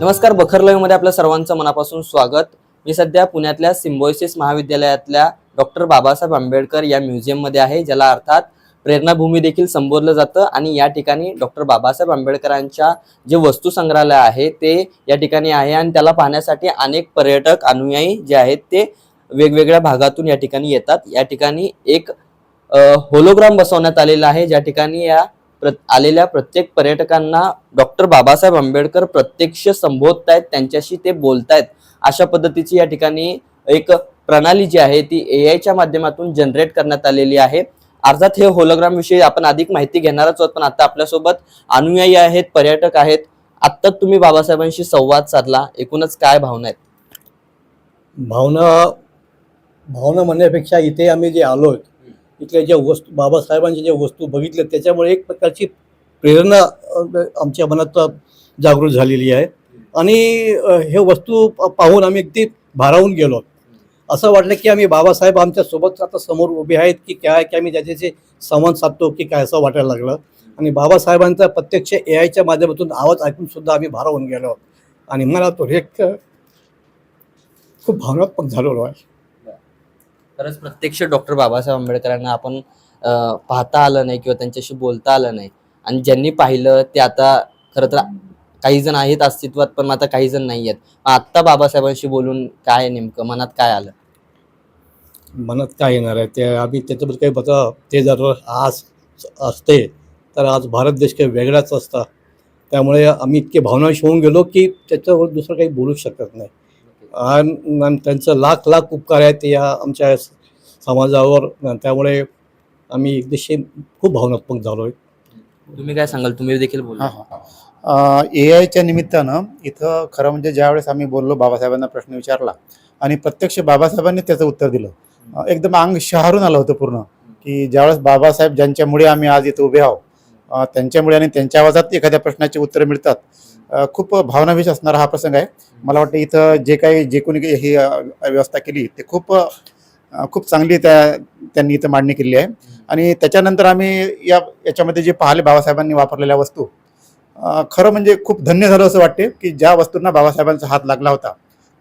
नमस्कार बखरमध्ये आपल्या सर्वांचं मनापासून स्वागत. मी सध्या पुण्यातल्या सिम्बॉयसिस महाविद्यालयातल्या डॉक्टर बाबासाहेब आंबेडकर या म्युझियममध्ये आहे ज्याला अर्थात प्रेरणाभूमी देखील संबोधलं जातं. आणि या ठिकाणी डॉक्टर बाबासाहेब आंबेडकरांच्या जे वस्तू संग्रहालय आहे ते या ठिकाणी आहे. आणि त्याला पाहण्यासाठी अनेक पर्यटक अनुयायी जे आहेत ते वेगवेगळ्या भागातून या ठिकाणी येतात. या ठिकाणी एक होलोग्राम बसवण्यात आलेला आहे. ज्या ठिकाणी या प्र आलेल्या प्रत्येक पर्यटकांना डॉक्टर बाबासाहेब आंबेडकर प्रत्यक्ष संबोधत आहेत त्यांच्याशी ते बोलतायत. अशा पद्धतीची या ठिकाणी एक प्रणाली जी आहे ती ए आयच्या माध्यमातून जनरेट करण्यात आलेली आहे. अर्थात हे होलोग्राम विषयी आपण अधिक माहिती घेणारच आहोत पण आता आपल्यासोबत अनुयायी आहेत पर्यटक आहेत. आत्ताच तुम्ही बाबासाहेबांशी संवाद साधला. एकूणच काय भावना आहेत? भावना भावना म्हणण्यापेक्षा इथे आम्ही जे आलो इथल्या ज्या वस्तू बाबासाहेबांच्या ज्या वस्तू बघितल्या त्याच्यामुळे एक प्रकारची प्रेरणा आमच्या मनात जागृत झालेली आहे. आणि हे वस्तू प- पाहून आम्ही अगदी भारावून गेलो. असं वाटलं की आम्ही बाबासाहेब आमच्यासोबत आता समोर उभे आहेत की काय की आम्ही ज्याच्याशी संवाद साधतो की काय असं वाटायला लागलं. आणि बाबासाहेबांचा प्रत्यक्ष ए आयच्या माध्यमातून आवाज ऐकून सुद्धा आम्ही भारावून गेलो. आणि मला तो एक खूप भावनात्मक झालेलो आहे. खरंच प्रत्यक्ष डॉक्टर बाबासाहेब आंबेडकरांना आपण पाहता आलं नाही किंवा त्यांच्याशी बोलता आलं नाही. आणि ज्यांनी पाहिलं ते आता खरं तर काही जण आहेत अस्तित्वात पण आता काही जण नाही आहेत. मग आत्ता बाबासाहेबांशी बोलून काय नेमकं? मनात काय आलं? मनात काय येणार आहे? ते आम्ही त्याच्याबद्दल काही बघा ते जर आज असते तर आज भारत देश काही वेगळाच असता. त्यामुळे आम्ही इतके भावनाश होऊन गेलो की त्याच्यावर दुसरं काही बोलू शकत नाही. त्यांचं लाख लाख उपकार आहेत या आमच्या समाजावर. त्यामुळे एकदिवशी एकदेशी खूप भावनात्मक झालो आहे. तुम्ही काय सांगाल? तुम्ही देखील बोला. हां हां. ए आयच्या निमित्तानं इथं खरं म्हणजे ज्यावेळेस आम्ही बोललो बाबासाहेबांना प्रश्न विचारला आणि प्रत्यक्ष बाबासाहेबांनी त्याचं उत्तर दिलं. एकदम अंग शहारून आलं होतं पूर्ण की ज्यावेळेस बाबासाहेब ज्यांच्यामुळे आम्ही आज इथं उभे आहोत त्यांच्यामुळे आणि त्यांच्या आवाजात एखाद्या प्रश्नाची उत्तरं मिळतात खूप भावनाविष असणारा हा प्रसंग आहे. मला वाटतं इथं जे काही जे कोणी काही ही व्यवस्था केली ते खूप खूप चांगली त्या त्यांनी इथं मांडणी केली आहे. आणि त्याच्यानंतर आम्ही या याच्यामध्ये जे पाहिले बाबासाहेबांनी वापरलेल्या वस्तू खरं म्हणजे खूप धन्य झालं असं वाटते की ज्या वस्तूंना बाबासाहेबांचा हात लागला होता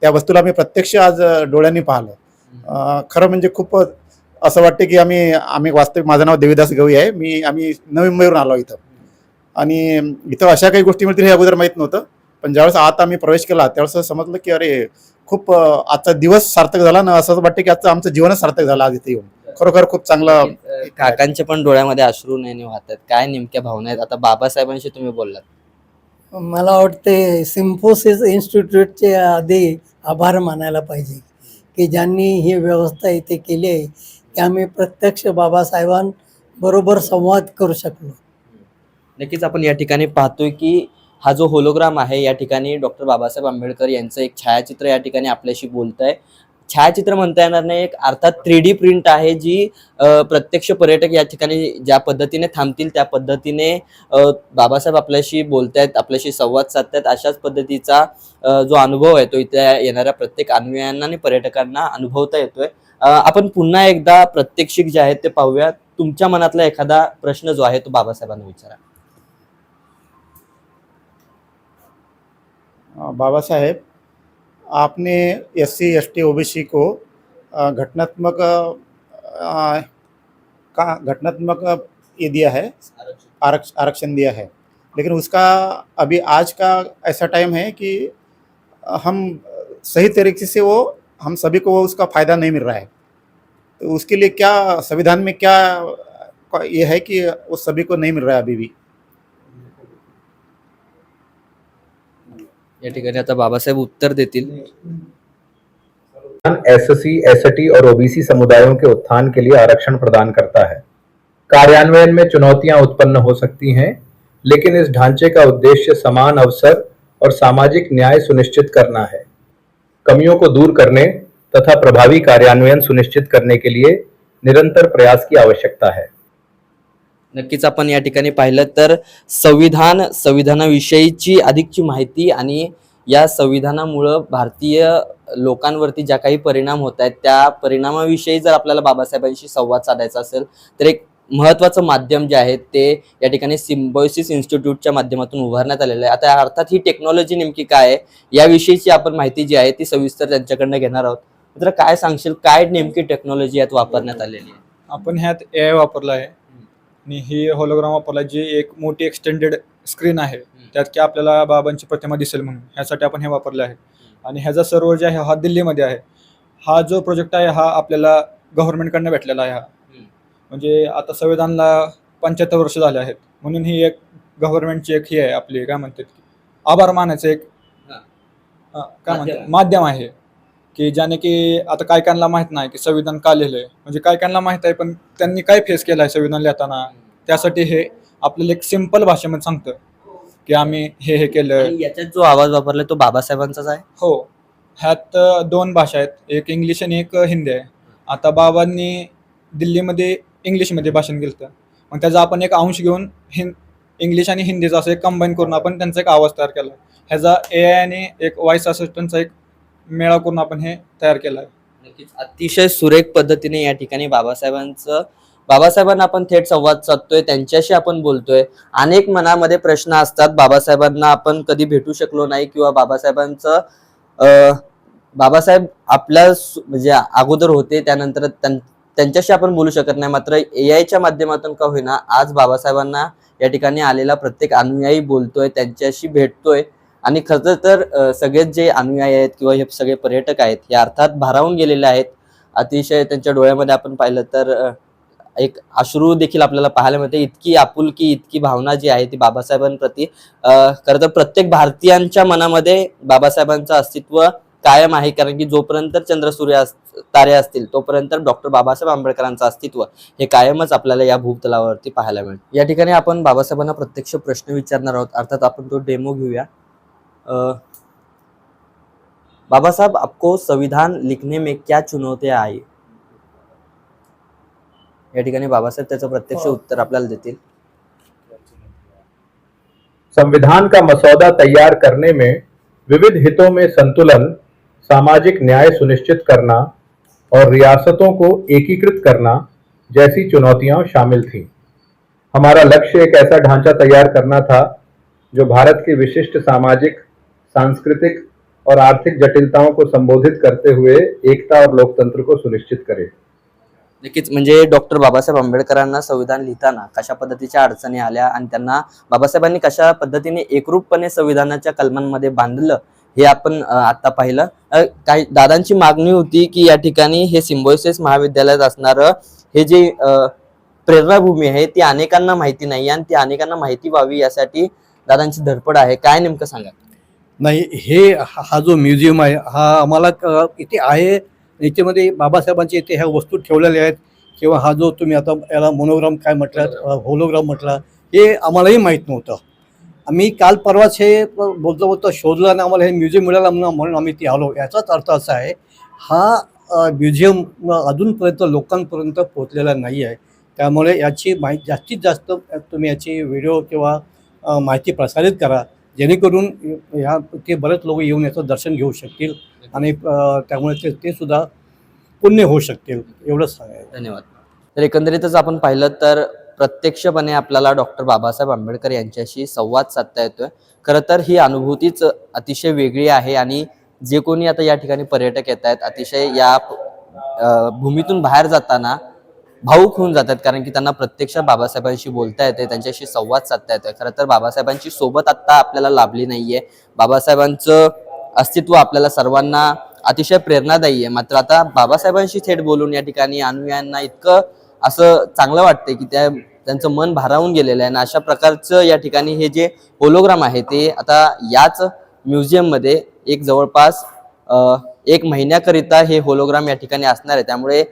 त्या वस्तूला आम्ही प्रत्यक्ष आज डोळ्यांनी पाहिलं. खरं म्हणजे खूप असं वाटते की आम्ही आम्ही वास्तविक माझं नाव देवीदास गवई आहे. मी आम्ही नवी मुंबईवरून आलो इथं. आणि इथं अशा काही गोष्टी मिळतील हे अगोदर माहीत नव्हतं. पण ज्यावेळेस आत आम्ही प्रवेश केला त्यावेळेस समजलं की अरे खूप आजचा दिवस सार्थक झाला ना असं वाटतं की आजचं आमचं जीवनच सार्थक झालं आज इथे येऊन. खरोखर खूप चांगलं अं, काकांच्या पण डोळ्यामध्ये अश्रू नाही वाहत आहेत. काय नेमक्या भावना आहेत? आता बाबासाहेबांशी तुम्ही बोललात. मला वाटते सिम्फोसिस इन्स्टिट्यूटचे आधी आभार मानायला पाहिजे की ज्यांनी ही व्यवस्था इथे केली आहे की आम्ही प्रत्यक्ष बाबासाहेबांबरोबर संवाद करू शकलो. नक्कीच आपण या ठिकाणी पाहतोय की हा जो होलोग्राम आहे या ठिकाणी डॉक्टर बाबासाहेब आंबेडकर यांचं एक छायाचित्र या ठिकाणी आपल्याशी बोलत आहे छायाचित्र म्हणता येणार नाही एक अर्थात थ्री डी प्रिंट आहे जी प्रत्यक्ष पर्यटक या ठिकाणी ज्या पद्धतीने थांबतील त्या पद्धतीने बाबासाहेब आपल्याशी बोलतायत आपल्याशी संवाद साधतायत. अशाच पद्धतीचा जो अनुभव आहे तो इथे येणाऱ्या प्रत्येक अनुयायांना आणि पर्यटकांना अनुभवता येतोय. आपण पुन्हा एकदा प्रत्यक्षिक जे आहेत ते पाहूया तुमच्या मनातला एखादा प्रश्न जो आहे तो बाबासाहेबांना विचारा. बाबा साहेब, आपने S C S T O B C को घटनात्मक का, घटनात्मक ये दिया है, आरक्ष, आरक्षण दिया है। लेकिन उसका अभी आज का ऐसा टाइम है कि हम सही तरीके से वो, हम सभी को वो उसका फ़ायदा नहीं मिल रहा है। तो उसके लिए क्या, संविधान में क्या, ये है कि वो सभी को नहीं मिल रहा है अभी भी। या ठिकाणी आता बाबासाहेब उत्तर देतील. एससी, एसटी और ओबीसी समुदायों के उत्थान के लिए आरक्षण प्रदान करता है। कार्यान्वयन में चुनौतियाँ उत्पन्न हो सकती हैं लेकिन इस ढांचे का उद्देश्य समान अवसर और सामाजिक न्याय सुनिश्चित करना है। कमियों को दूर करने तथा प्रभावी कार्यान्वयन सुनिश्चित करने के लिए निरंतर प्रयास की आवश्यकता है। नक्कीच आपण या ठिकाणी पाहिलं तर संविधान संविधानाविषयीची अधिकची माहिती आणि या संविधानामुळं भारतीय लोकांवरती ज्या काही परिणाम होत आहेत त्या परिणामाविषयी जर आपल्याला बाबासाहेबांशी संवाद साधायचा असेल तर एक महत्वाचं माध्यम जे आहे ते या ठिकाणी सिम्बॉयसिस इन्स्टिट्यूटच्या माध्यमातून उभारण्यात आलेलं आहे. आता अर्थात ही टेक्नॉलॉजी नेमकी काय आहे याविषयीची आपण माहिती जी आहे ती सविस्तर त्यांच्याकडनं घेणार आहोत. तर काय सांगशील? काय नेमकी टेक्नॉलॉजी यात वापरण्यात आलेली आहे? आपण ह्यात ए आय वापरला आहे. आणि ही होलोग्राम वापरला जी एक मोठी एक्सटेंडेड स्क्रीन आहे त्यात की आपल्याला बाबांची प्रतिमा दिसेल म्हणून. ह्यासाठी आपण हे वापरले आहे. आणि ह्याचा सर्व्हर जे आहे हा दिल्लीमध्ये आहे. हा जो प्रोजेक्ट आहे हा आपल्याला गव्हर्नमेंटकडनं भेटलेला आहे हा. म्हणजे आता संविधानला पंच्याहत्तर वर्ष झाले आहेत. म्हणून ही एक गव्हर्नमेंटची एक ही आहे आपली काय म्हणतात आभार मानायचं एक काय म्हणतात? माध्यम आहे. की ज्याने की आता काय कायला माहीत नाही की संविधान का लिहिलंय. म्हणजे काय कायला माहीत आहे पण त्यांनी काय फेस केलं आहे संविधान लिहिताना? त्यासाठी हे आपल्याला एक सिंपल भाषेमध्ये सांगतं की आम्ही हे हे केलं आणि याच्यात जो आवाज वापरलाय तो बाबासाहेबांचाच आहे? हो. ह्यात अ, दोन भाषा आहेत. एक इंग्लिश आणि एक हिंदी आहे. आता बाबांनी दिल्लीमध्ये इंग्लिशमध्ये भाषण केलं होतं. मग त्याचा आपण एक अंश घेऊन हिं इंग्लिश आणि हिंदीचा असं एक कंबाईन करून आपण त्यांचा एक आवाज तयार केला. ह्याचा ए आय आणि एक व्हॉइस असिस्टंटचा एक मेळा करून आपण हे तयार केलं आहे. नक्कीच. अतिशय सुरेख पद्धतीने या ठिकाणी बाबासाहेबांचं बाबासाहेबांना आपण थेट संवाद साधतोय त्यांच्याशी आपण बोलतोय. अनेक मनामध्ये प्रश्न असतात. बाबासाहेबांना आपण कधी भेटू शकलो नाही किंवा बाबासाहेबांचं अं, बाबासाहेब आपल्या सु- म्हणजे अगोदर होते त्यानंतर त्यां- त्यांच्याशी आपण बोलू शकत नाही. मात्र ए आयच्या माध्यमातून का होईना आज बाबासाहेबांना या ठिकाणी आलेला प्रत्येक अनुयायी बोलतोय त्यांच्याशी भेटतोय. आणि खरं तर सगळेच जे अनुयायी आहेत किंवा हे सगळे पर्यटक आहेत हे अर्थात भारावून गेलेले आहेत. अतिशय त्यांच्या डोळ्यामध्ये आपण पाहिलं तर एक अश्रू देखील आपल्याला पाहायला मिळते. इतकी आपुलकी इतकी भावना जी आहे ती बाबासाहेबांप्रती. खरं तर प्रत्येक भारतीयांच्या मनामध्ये बाबासाहेबांचं अस्तित्व कायम आहे. कारण की जोपर्यंत चंद्र सूर्य अस- तारे असतील तोपर्यंत डॉक्टर बाबासाहेब आंबेडकरांचं अस्तित्व हे कायमच आपल्याला या भूतलावरती पाहायला मिळेल. या ठिकाणी आपण बाबासाहेबांना प्रत्यक्ष प्रश्न विचारणार आहोत. अर्थात आपण तो डेमो घेऊया. बाबा साहब आपको संविधान लिखने में क्या चुनौतियाँ आई? या ठिकाणी बाबासाहेब त्याचं प्रत्यक्ष उत्तर आपल्याला देतील. संविधान का मसौदा तैयार करने में विविध हितों में संतुलन सामाजिक न्याय सुनिश्चित करना और रियासतों को एकीकृत करना जैसी चुनौतियाँ शामिल थीं। हमारा लक्ष्य एक ऐसा ढांचा तैयार करना था जो भारत की विशिष्ट सामाजिक सांस्कृतिक और आर्थिक जटिलताओं को संबोधित करते हुए एकता और लोकतंत्र को सुनिश्चित करे। नक्कीच म्हणजे डॉक्टर बाबासाहेब आंबेडकरांना संविधान लिहिताना कशा पद्धतीच्या अडचणी आल्या आणि त्यांना बाबासाहेबांनी कशा पद्धतीने एकरूपपणे संविधानाच्या कलमांमध्ये बांधलं हे आपण आता पाहिलं. काही दादांची मागणी होती की या ठिकाणी हे सिम्बोसिस महाविद्यालयात असणारं हे जे प्रेरणाभूमी आहे ती अनेकांना माहिती नाही आणि ती अनेकांना माहिती व्हावी यासाठी दादांची धडपड आहे. काय नेमकं सांगा नाही हे हा जो म्युझियम आहे हा आम्हाला इथे आहे. याच्यामध्ये बाबासाहेबांचे इथे ह्या वस्तू ठेवलेल्या आहेत. किंवा हा जो तुम्ही आता याला मोनोग्राम काय म्हटलं होलोग्राम म्हटला हे आम्हालाही माहीत नव्हतं. आम्ही काल परवाच हे बोलतो बोलतो शोधलं आणि आम्हाला हे म्युझियम मिळालं म्हणून आम्ही ते आलो. याचाच अर्थ असा आहे हा म्युझियम अजूनपर्यंत लोकांपर्यंत पोहोचलेला नाही आहे. त्यामुळे याची माहिती जास्तीत जास्त तुम्ही याची व्हिडिओ किंवा माहिती प्रसारित करा. जेणेकरून ह्या ते बरेच लोक येऊन याचं दर्शन घेऊ शकतील आणि त्यामुळे ते ते सुद्धा पुण्य होऊ शकतील एवढंच सांगायचं. धन्यवाद. तर एकंदरीतच आपण पाहिलं तर प्रत्यक्षपणे आपल्याला डॉक्टर बाबासाहेब आंबेडकर यांच्याशी संवाद साधता येतोय. खरं तर ही अनुभूतीच अतिशय वेगळी आहे आणि जे कोणी आता या ठिकाणी पर्यटक येत आहेत अतिशय या भूमीतून बाहेर जाताना भाऊक होऊन जातात कारण की त्यांना प्रत्यक्ष बाबासाहेबांशी बोलता येते त्यांच्याशी संवाद साधता येतोय. खरं तर बाबासाहेबांची सोबत आत्ता आपल्याला लाभली नाहीये. बाबासाहेबांचं अस्तित्व आपल्याला सर्वांना अतिशय प्रेरणादायी आहे. मात्र आता बाबासाहेबांशी थेट बोलून या ठिकाणी अनुयायांना इतकं असं चांगलं वाटतंय की त्या त्यांचं मन भारावून गेलेलं आहे. आणि अशा प्रकारचं या ठिकाणी हे जे होलोग्राम आहे ते आता याच म्युझियममध्ये एक जवळपास एक महिन्याकरिता हे होलोग्राम या ठिकाणी असणार आहे. त्यामुळे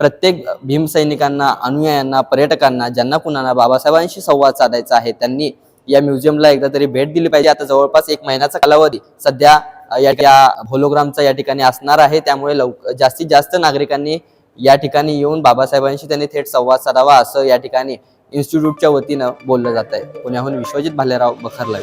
प्रत्येक भीमसैनिकांना अनुयायांना पर्यटकांना ज्यांना कुणाला बाबासाहेबांशी संवाद साधायचा आहे त्यांनी या म्युझियमला एकदा तरी भेट दिली पाहिजे. आता जवळपास एक महिन्याचा कालावधी सध्या या होलोग्रामचा या ठिकाणी असणार आहे. त्यामुळे लवकर जास्तीत जास्त नागरिकांनी या ठिकाणी येऊन बाबासाहेबांशी त्यांनी थेट संवाद साधावा असं या ठिकाणी इन्स्टिट्यूटच्या वतीनं बोललं जात आहे पुण्याहून विश्वजित भालेराव बखरलाय